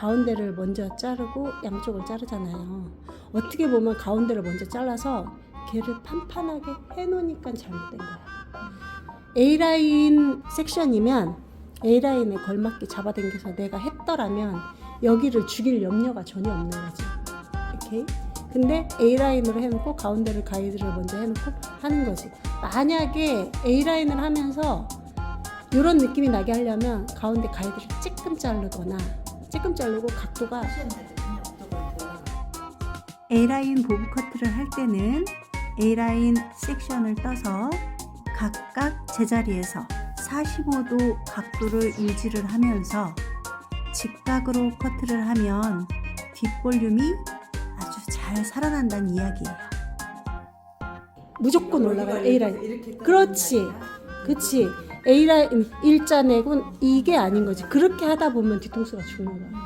가운데를 먼저 자르고 양쪽을 자르잖아요. 어떻게 보면 가운데를 먼저 잘라서 걔를 판판하게 해놓으니까 잘못된 거야. A라인 섹션이면 A라인에 걸맞게 잡아당겨서 내가 했더라면 여기를 죽일 염려가 전혀 없는 거지. 오케이? 근데 A라인으로 해놓고 가운데를 가이드를 먼저 해놓고 하는 거지. 만약에 A라인을 하면서 이런 느낌이 나게 하려면 가운데 가이드를 쬐끔 자르거나 쬐끔 자르고 각도가 A라인 보브 커트를 할 때는 A라인 섹션을 떠서 각각 제자리에서 45도 각도를 유지를 하면서 직각으로 커트를 하면 뒷볼륨이 아주 잘 살아난다는 이야기예요. 무조건 올라가요 A라인. 그렇지. 그치. A라인 일자 내고 이게 아닌 거지. 그렇게 하다 보면 뒤통수가 죽는 거야.